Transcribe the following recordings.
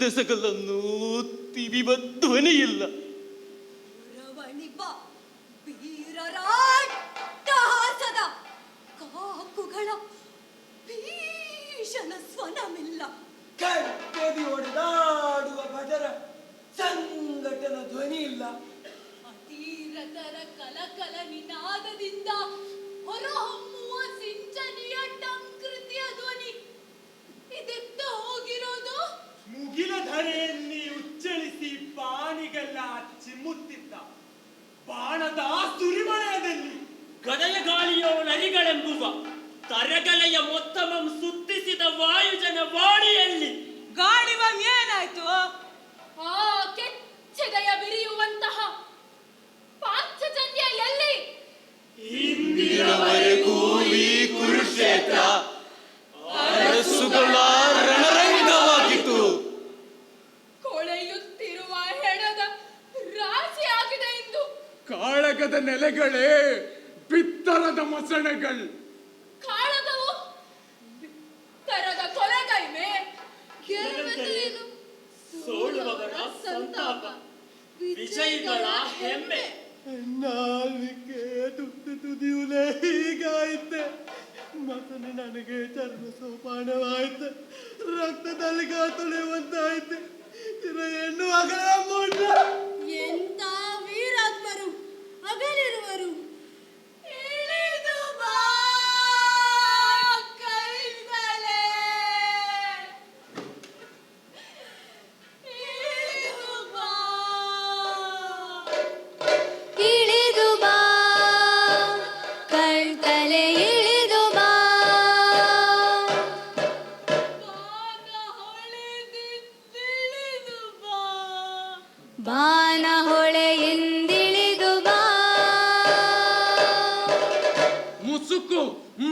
ರಣಕಹಳಗಳ ದೆಸ ದೆಸಗಳನ್ನು ತಿವಿವ ಧ್ವನಿಯಿಲ್ಲ ಕಾಕುಗಳ ಭೀಷಣ ಸ್ವನಮಿಲ್ಲ ಕಟ್ಟೆದಿ ಸಂಘಟನ ಧ್ವನಿ ಇಲ್ಲ ಅತೀರತರ ಕಲಕಲ ನಿನಾದದಿಂದ ಹೊರಹೊಮ್ಮುವ ಸಿಂಚನಿಯ ಟಂಕೃತಿಯ ಧ್ವನಿ. ಇದೆತ್ತ ಹೋಗಿರೋದು? ಮುಗಿಲ ಧರೆಯನ್ನಿ ಉಚ್ಚಳಿಸಿ ಬಾಣಿಗೆಲ್ಲ ಚಿಮ್ಮುತ್ತಿದ್ದ ಬಾಣದ ಸುರಿಮಳೆಯದಲ್ಲಿ ಗದಯ ಗಾಳಿಯೋಳರಿಗಳೆಂಬುವ ತರಗಲೆಯ ಮೊತ್ತಮಂ ಸುತ್ತಿಸಿದ ವಾಯುಜನ ವಾಣಿಯಲ್ಲಿ. ಗಾಳಿವ ಏನಾಯ್ತು? ಆ ಕೆಚ್ಚೆದೆಯ ಬಿರಿಯುವಂತಹ ಪಾಂಚಜನ್ಯ ಎಲ್ಲಿ? ಇಂದಿನವರೆಗೂ ಈ ಕುರುಕ್ಷೇತ್ರ ಅರಸುಗಳ ಕಾಳಗದ ನೆಲೆಗಳೇ ಬಿತ್ತರದ ಮೊಸಳೆಗಳು. ಕಾಳಗವು ಬಿತ್ತರದ ಕೊಲೆಗೈಮೆ ಗೆಲ್ಲುವುದು ಸೋಲುವವರ ಸಂತಾಪ. ವಿಜಯಿಗಳ ಹೆಮ್ಮೆ. ನಾಲ್ಕೆ ತುತ್ತು ತುದಿಯುಲೆ ಹೀಗಾಯ್ತೆ. ಮತನೆ ನನಗೆ ಚರ್ಮ ಸೋಪಾನವಾಯ್ತು ರಕ್ತದಲ್ಲಿ ತುಳಿಯುವಂತಾಯ್ತು. ಇರ ಹೆಣ್ಣು ಅಗಲ ಮುಳ್ಳ ಎಂತ నగలేరు వారు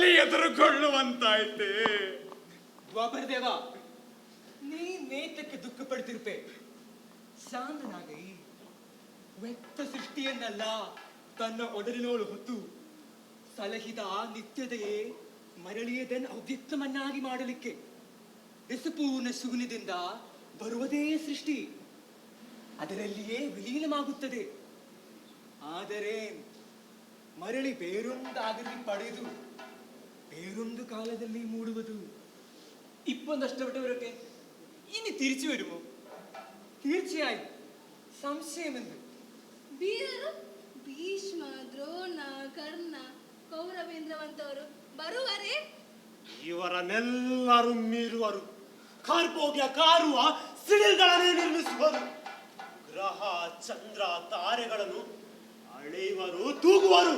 ಮಸಣದಲ್ಲಿ ಎದುರುಗೊಳ್ಳುವಂತಾಯ್ತೆ. ನೀ ನೇತಕ್ಕೆ ದುಃಖ ಪಡ್ತಿರ್ಪೆ ಸಾಂದನಾಗೈ ವ್ಯಕ್ತ ಸೃಷ್ಟಿಯನ್ನಲ್ಲ, ತನ್ನ ಒಡಲಿನೋಳು ಹೊತ್ತು ಸಲಹಿದ ನಿತ್ಯದೆಯೇ ಮರಳಿಯದನ್ನು ಅವ್ಯಕ್ತಮನ್ನಾಗಿ ಮಾಡಲಿಕ್ಕೆ. ಎಸುಪೂರ್ಣ ಶೂನ್ಯದಿಂದ ಬರುವುದೇ ಸೃಷ್ಟಿ. ಅದರಲ್ಲಿಯೇ ವಿಲೀನವಾಗುತ್ತದೆ. ಆದರೆ ಮರಳಿ ಬೇರೊಂದಾಗಲಿ ಪಡೆದು ಬೇರೊಂದು ಕಾಲದಲ್ಲಿ ಮೂಡುವುದು ഇപ്പൊ നഷ്ടപ്പെട്ടവരൊക്കെ ഇനി തിരിച്ചു വരുമോ തീർച്ചയായും സംശയമെന്ത് ವೀರರು ಭೀಷ್ಮ ದ್ರೋಣ ಕರ್ಣ ಕೌರವೇಂದ್ರವಂತವರು ಬರುವರೇ ಇವರನ್ನೆಲ್ಲರೂ ಮೀರುವರು ಕಾರ್ಬೋಗ್ಯ ಕಾರುವ ಸಿಡಿಲ್ಗಳನ್ನೇ ನಿರ್ಮಿಸುವರು ಗ್ರಹ ಚಂದ್ರ ತಾರೆಗಳನ್ನು ಅಳೆಯುವರು ತೂಗುವರು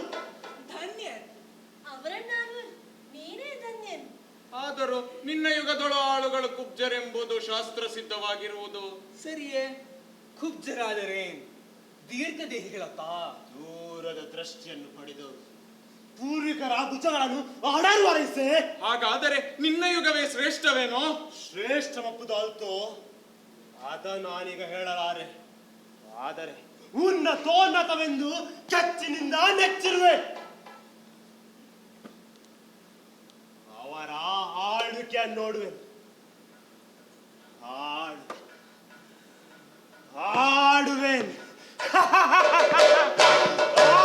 ಆದರೂ ನಿನ್ನ ಯುಗದೊಳ ಆಳುಗಳು ಕುಬ್ಜರೆಂಬುದು ಶಾಸ್ತ್ರ ಸಿದ್ಧವಾಗಿರುವುದು ಸರಿಯೇ ಕುಬ್ಜರಾದರೆ ದೀರ್ಘ ದೇಹಿಗಳಪ್ಪ ದೂರದ ದೃಷ್ಟಿಯನ್ನು ಪಡೆದು ಪೂರ್ವಿಕರ ಭುಜಗಳನ್ನು ಆಡಾರು ಹಾಗಾದರೆ ನಿನ್ನ ಯುಗವೇ ಶ್ರೇಷ್ಠವೇನೋ? ಶ್ರೇಷ್ಠ ಮಪ್ಪುದಲ್ತು? ಅದ ನಾನೀಗ ಹೇಳಲಾರೆ. ಆದರೆ ಉನ್ನತೋನ್ನತವೆಂದು ಕೆಚ್ಚಿನಿಂದ ನೆಚ್ಚಿರುವೆ. ಅವರ ಆಳ್ವಿಕೆ ನೋಡುವೆ. ಹಾಡು ಹಾಡುವೆ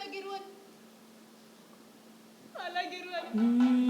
Alagirwan. Alagirwan. Mm.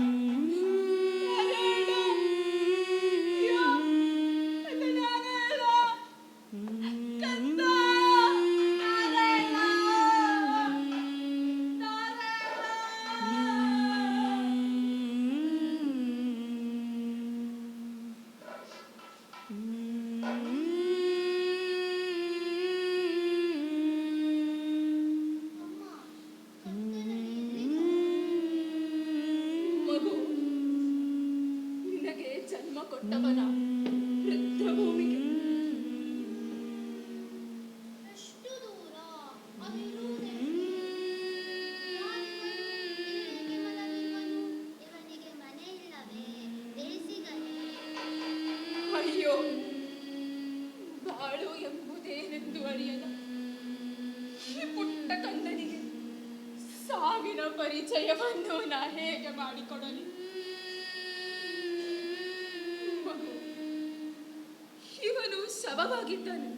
ಮರೆಯದ ಈ ಪುಟ್ಟ ಕಂದನಿಗೆ ಸಾವಿನ ಪರಿಚಯವನ್ನು ನಾ ಹೇಗೆ ಮಾಡಿಕೊಡಲಿ ಇವನು ಶವವಾಗಿದ್ದಾನೆ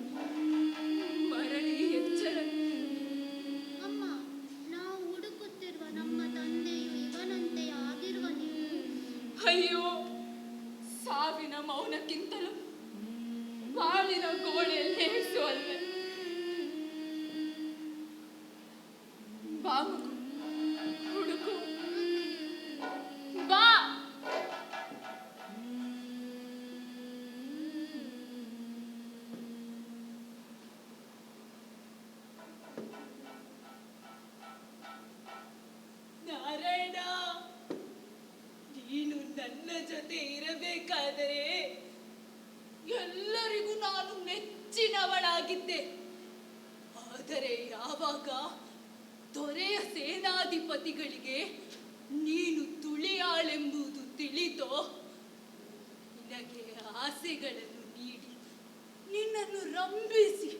ನನ್ನ ಜೊತೆ ಇರಬೇಕಾದರೆ ಎಲ್ಲರಿಗೂ ನಾನು ನೆಚ್ಚಿನವಳಾಗಿದ್ದೆ. ಆದರೆ ಯಾವಾಗ ದೊರೆಯ ಸೇನಾಧಿಪತಿಗಳಿಗೆ ನೀನು ತುಳಿಯಾಳೆಂಬುದು ತಿಳಿತೋ, ನಿನಗೆ ಆಸೆಗಳನ್ನು ನೀಡಿ, ನಿನ್ನನ್ನು ರಂಭಿಸಿ.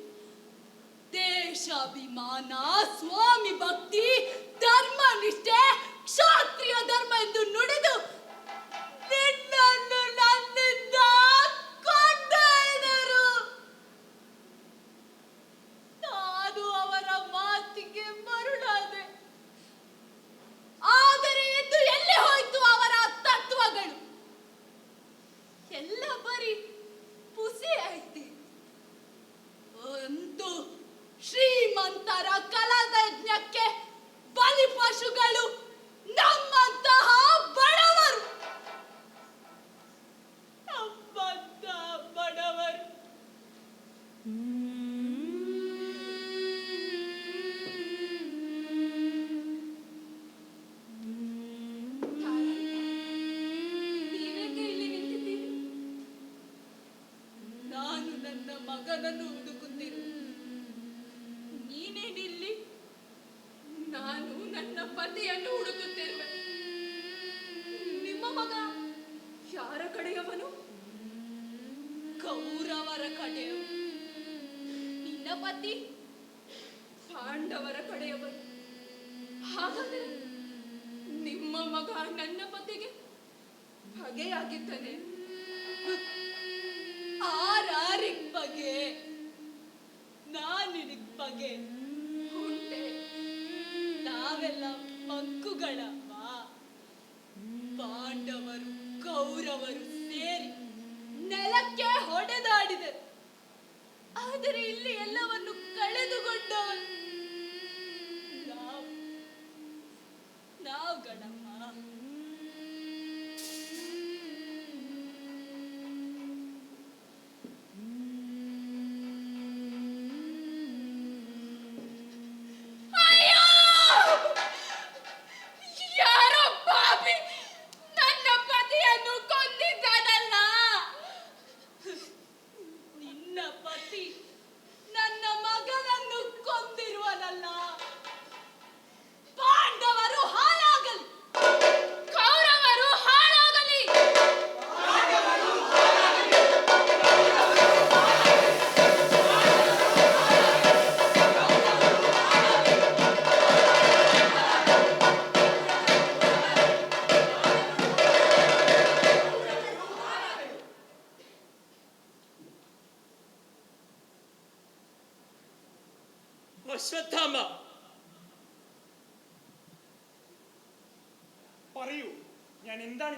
ದೇಶಾಭಿಮಾನ, ಸ್ವಾಮಿ ಭಕ್ತಿ, ಧರ್ಮ ನಿಷ್ಠೆ, ಕ್ಷಾತ್ರಿಯ ಧರ್ಮ ಎಂದು ನುಡಿದು Öğretmenler. ಬಗೆ. ಕುಂಟೆ ನಾವೆಲ್ಲ ಮಕ್ಕುಗಳಮ್ಮ ಪಾಂಡವರು ಕೌರವರು ಸೇರಿ ನೆಲಕ್ಕೆ ಹೊಡೆದಾಡಿದರು ಆದರೆ ಇಲ್ಲಿ ಎಲ್ಲವನ್ನು ಕಳೆದುಕೊಂಡವರು ನಾವು.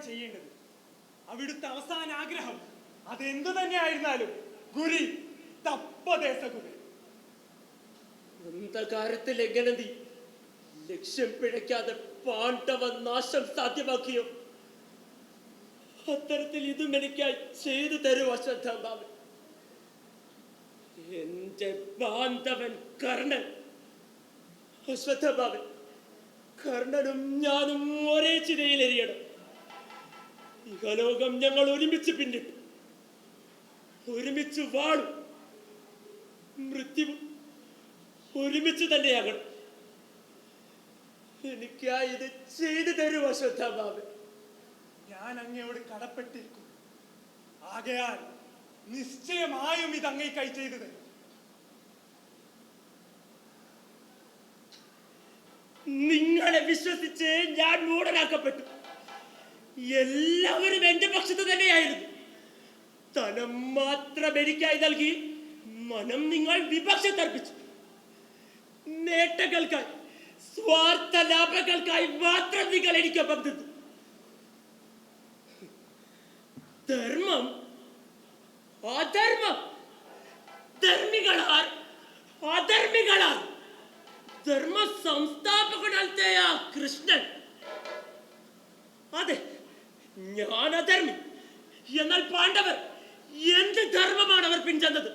ചെയ്യേണ്ടത്? അവിടുത്തെ അവസാന ആഗ്രഹം അതെന്തു തന്നെയായിരുന്നാലും ഗുരി തപ്പദേശകുരി അന്ധകാരത്തിൽ എങ്ങനെ നീ ലക്ഷ്യം പിഴയ്ക്കാതെ പാണ്ഡവ നാശം സാധ്യമാക്കിയോ? അത്തരത്തിൽ ഇതും എനിക്കായി ചെയ്തു തരൂ അശ്വത്ഥാമാവൻ എന്റെ പാണ്ഡവൻ കർണൻ. അശ്വത്ഥാമാവൻ കർണനും ഞാനും ഒരേ ചിതയിലെറിയണം ഇഹലോകം ഞങ്ങൾ ഒരുമിച്ച് പിന്നിട്ടു. ഒരുമിച്ച് വാഴും മൃത്യു ഒരുമിച്ച് തന്നെയാകണം. എനിക്കായി ഇത് ചെയ്തു തരൂ അശ്വത്ഥാമാവൻ ഞാൻ അങ്ങയോട് കടപ്പെട്ടിരിക്കും ആകയാൽ നിശ്ചയമായും ഇത് അങ്ങേക്കായി ചെയ്തു തരും. നിങ്ങളെ വിശ്വസിച്ച് ഞാൻ മൂടനാക്കപ്പെട്ടു എല്ലാവരും എന്റെ പക്ഷത്ത് തന്നെയായിരുന്നു. ധനം മാത്രം എനിക്കായി നൽകി മനം നിങ്ങൾ വിപക്ഷത്തർപ്പിച്ചു നേട്ടങ്ങൾക്കായി സ്വാർത്ഥ ലാഭങ്ങൾക്കായി മാത്രം നിങ്ങൾ എനിക്ക് നിന്നു. ധർമ്മം അധർമ്മം ധർമ്മികളാർ അധർമ്മികളാർ. ധർമ്മ സംസ്ഥാപകനൽത്തയ കൃഷ്ണൻ. അതെ ഞാൻ അധർമ്മി എന്നാൽ പാണ്ഡവർ എന്ത് ധർമ്മമാണ് അവർ പിൻചെന്നത്?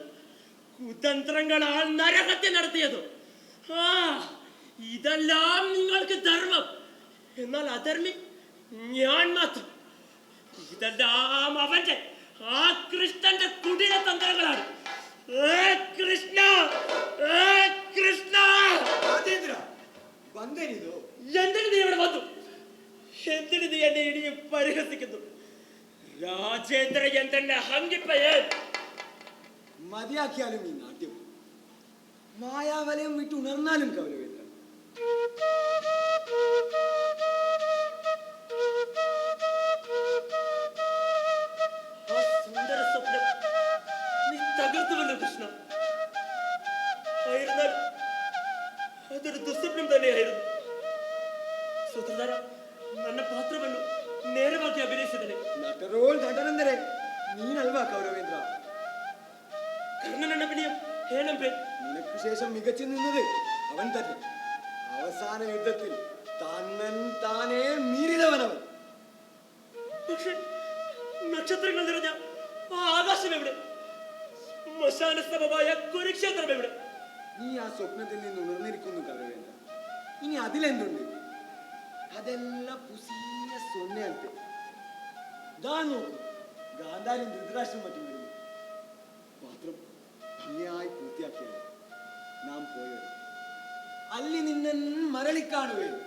കുതന്ത്രങ്ങളാൽ നരഹത്യ നടത്തിയത്? ആ ഇതെല്ലാം നിങ്ങൾക്ക് ധർമ്മം. എന്നാൽ അധർമ്മി ഞാൻ മാത്രം. ഇതെല്ലാം അവന്റെ ആ കൃഷ്ണന്റെ കുടില തന്ത്രങ്ങളാണ്. കൃഷ്ണ കൃഷ്ണ! എന്തിന് നീ ഇവിടെ വന്നു? എന്തിന് നീ എന്നെ ഇനിയും പരിഹസിക്കുന്നു? രാജേന്ദ്ര എന്തെന്നെ ഹങ്കിപ്പയേ മതിയാക്കിയാലും ഈ നാട്യം മായാവലയം വിട്ട് ഉണർന്നാലും കവലവേന്ദ്ര സുന്ദര സ്വപ്നം നീ തകർത്തുവല്ലോ കൃഷ്ണ. ആയിരുന്നാൽ അതൊരു ദുസ്വപ്നം തന്നെയായിരുന്നു. സുധൃതര ನನ್ನ ಪಾತ್ರವನ್ನು ನೇರವಾಗಿ ಅಭಿನಯಿಸಿದನೆ ನಟರೋಳ್ ನಟನೆಂದರೆ ನೀನಲ್ವಾ ಕೌರವೇಂದ್ರ ಕರ್ಣನ ಅಭಿನಯ ಏನಂಬೆ നിനക്ക് ശേഷം മികച്ചു നിന്നത് അവൻ തന്നെ അവസാന യുദ്ധത്തിൽ തന്നൻ താനേ മീറിയവനവൻ പക്ഷെ നക്ഷത്രങ്ങൾ നിറഞ്ഞ ആ ആകാശം എവിടെ ശ്മശാന സമമായ കുരുക്ഷേത്രം എവിടെ നീ ആ സ്വപ്നത്തിൽ നിന്ന് ഉണർന്നിരിക്കുന്നു കൗരവേന്ദ്ര ഇനി അതിലെന്തുണ്ട് ಅದೆಲ್ಲ ಪುಸಿಯ ಸೊನ್ನೆ ಅಂತೆ ದಾನು ഗാന്ധാരി ധൃതരാഷ്ട്രം മറ്റും വരുന്നു. പാത്രം ഭംഗിയായി പൂർത്തിയാക്കിയത് നാം പോയത് അല്ലി നിന്നൻ മരളിക്കാണുകയും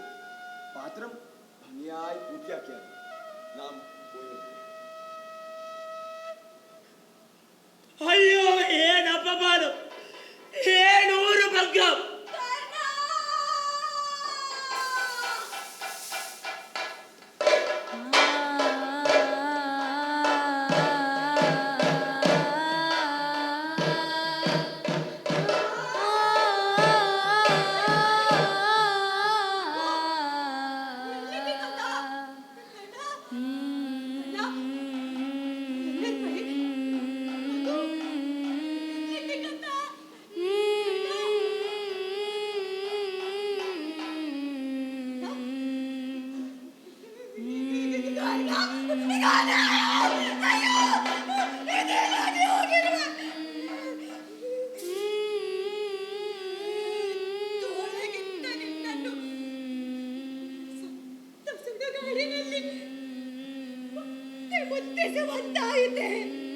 പാത്രം ഭംഗിയായി പൂർത്തിയാക്കിയത് നാം പോയത് 手様耐えて。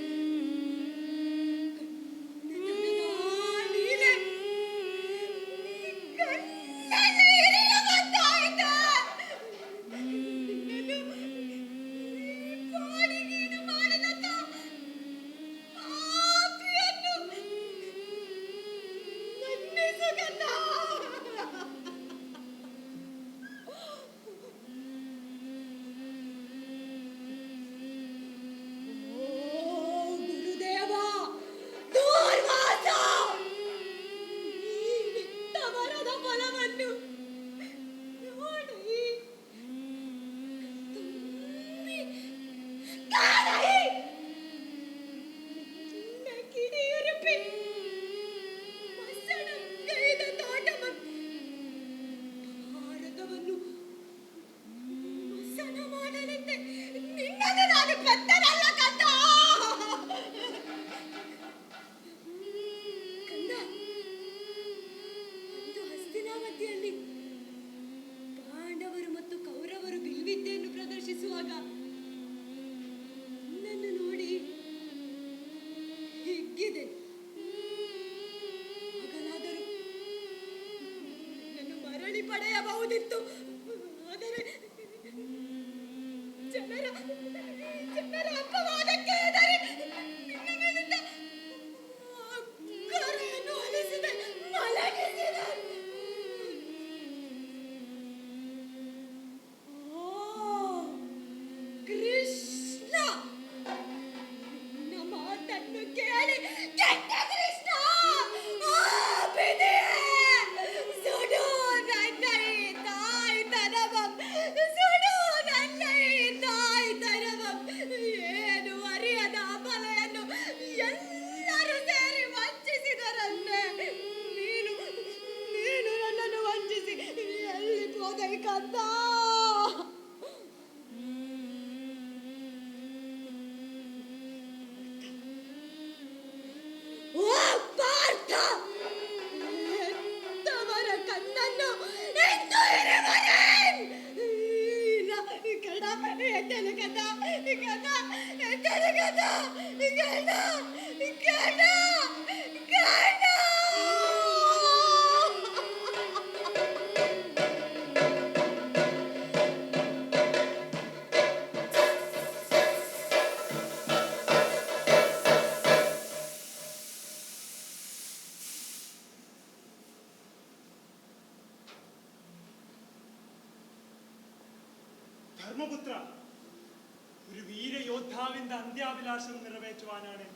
ನಿನ್ನನ್ನು ನಾನು ಕತ್ತನಲ್ಲ ധർമ്മപുത്ര ഒരു വീരയോദ്ധാവിന്റെ അന്ത്യാഭിലാഷം നിറവേറ്റുവാനാണ്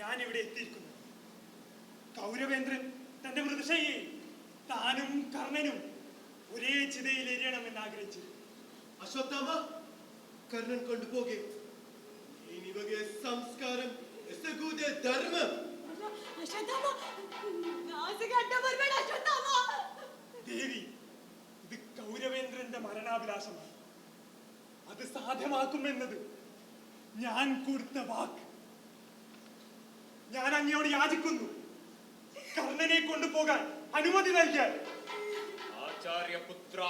ഞാൻ ഇവിടെ എത്തിയിരിക്കുന്നത്. കൗരവേന്ദ്രൻ തന്റെ മൃതശയെ താനും കർണനും ഒരേ ചിതയിൽ എരിയണമെന്ന് ആഗ്രഹിച്ചു അശ്വത്ഥാമ കർണൻ കൊണ്ടുപോകെ. സംസ്കാരം ദേവി ഇത് കൗരവേന്ദ്രന്റെ മരണാഭിലാഷമാണ്. അത് സാധ്യമാക്കുമെന്നത്. ഞാൻ കൊടുത്ത വാക്ക്. ഞാൻ അങ്ങയോട് യാചിക്കുന്നു. കർണനെ കൊണ്ടുപോകാൻ അനുമതി നൽകിയാൽ. ആചാര്യപുത്ര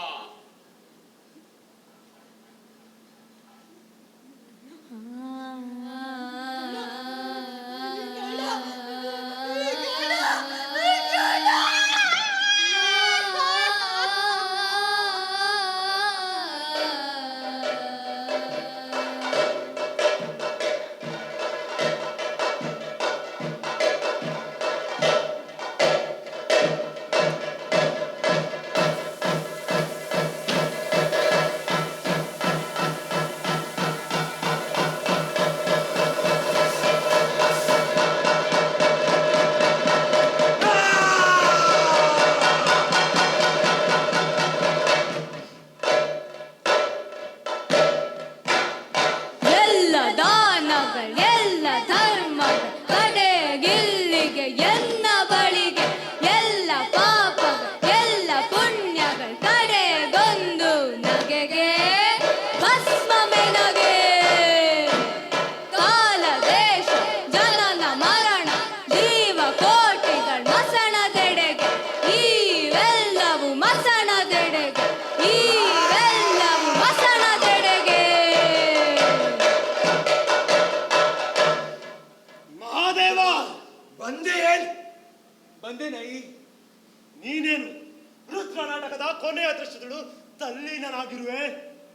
ತಲ್ಲೀನನಾಗಿರುವೆ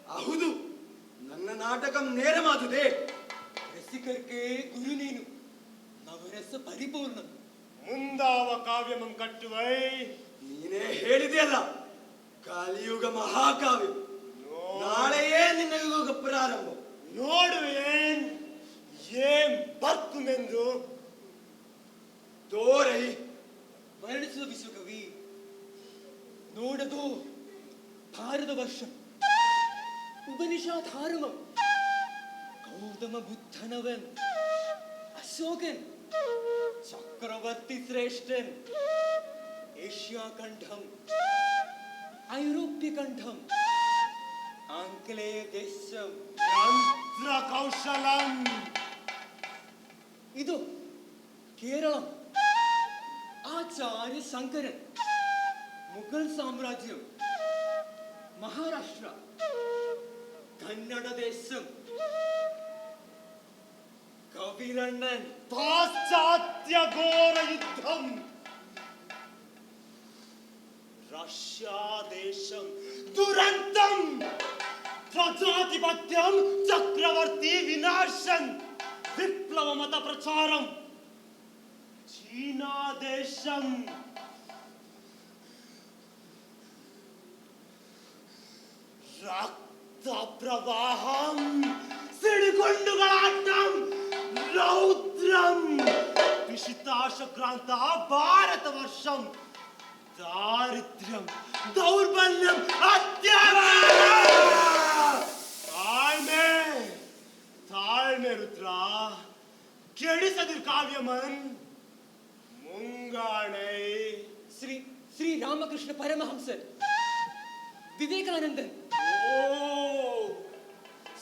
ಹೌದು. ನನ್ನ ನಾಟಕ ನೇರಮಾದುದೆ ರಸಿಕರ್ಗೆ ಗುರು ನೀನು. ನವರಸ ಪರಿಪೂರ್ಣ ಮುಂದಾವ ಕಾವ್ಯಮಂ ಕಟ್ಟುವೈ. ನೀನೇ ಹೇಳಿದೆಯಲ್ಲ ಕಲಿಯುಗ ಮಹಾಕಾವ್ಯ. ನಾಳೆಯೇ ನಿನ್ನ ಯುಗ ಪ್ರಾರಂಭ. ನೋಡುವೇನ್ ಏನ್ ಬರ್ಕುಮೆಂದು ತೋರೈ ವರ್ಣಿಸುವ ವಿಶ್ವಕವಿ. ನೋಡದು ಭಾರತ ವರ್ಷ ഉപനിഷാധാരമം. ഗൗതമ ബുദ്ധനവൻ അശോകൻ ചക്രവർത്തി ശ്രേഷ്ഠൻ ഏഷ്യാകണ്ഠം ഐരോപ്യകണ്ഠം ആംഗ്ലേയ ദേശം കൗശലം കേരളം. ആചാര്യ ശങ്കരൻ മുഗൾ സാമ്രാജ്യം മഹാരാഷ്ട്ര. കന്നഡ ദേശം കവിരണ്ണൻ ಪಾಶ್ಚಾತ್ಯ ಘೋರ ಯುದ್ಧಂ ರಷ್ಯಾ ದೇಶಂ ದುರಂತಂ ಪ್ರಜಾಧಿಪತ್ಯಂ ಚಕ್ರವರ್ತಿ ವಿನಾಶನ್ ವಿಪ್ಲವ ಮತ ಪ್ರಚಾರಂ ಚೀನಾ പ്രവാഹം സിടികൊണ്ടുകളാട്ടം രൗദ്രം പിശിത്താശക്രാന്ത ഭാരതവർഷം ദാരിദ്ര്യം ദൗർബല്യം താഴ്മേ താഴ്മേ രുദ്ര கெடுசதிர் காவியமன் முங்கானை ஸ்ரீ ஸ்ரீ ராமகிருஷ்ண பரமஹம்சர் விவேகானந்தன்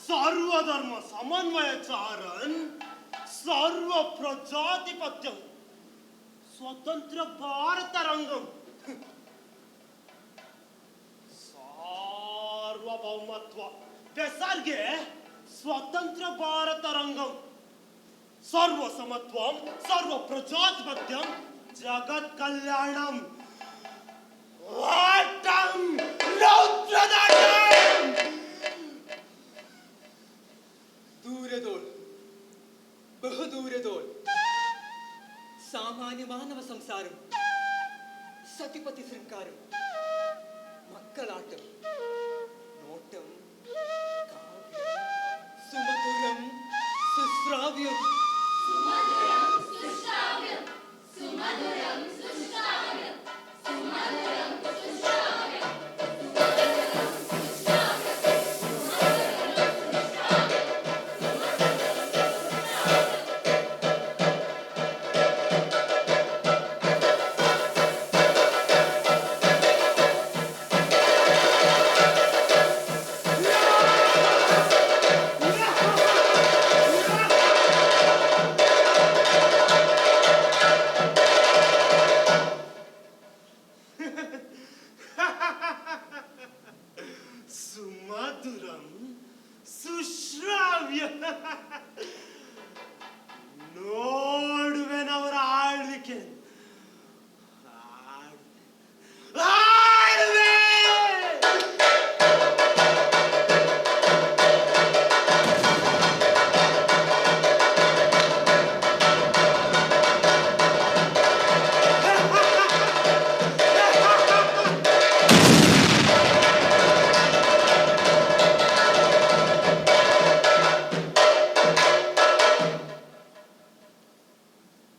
सर्वधर्म समन्वयचारण सर्व प्रजाधिपत्यम स्वतंत्र भारत रंगम सार्वभौमत्व बेसार्गे स्वतंत्र भारत रंगम सर्व समत्वम सर्व प्रजाधिपत्यम जगत कल्याणम वाटम रौद्रदाटम ബഹുദൂരതോൾ ബഹുദൂരതോൾ സാമാന്യ മാനവ സംസാരം സതിപതി ശൃംഗാരം മക്കളാട്ടം നോട്ടം സുമധുരം സുശ്രാവ്യം. സുമധുരം സുശ്രാവ്യം സുമധുരം സുശ്രാവ്യം. സുമധുരം സുശ്രാവ്യം.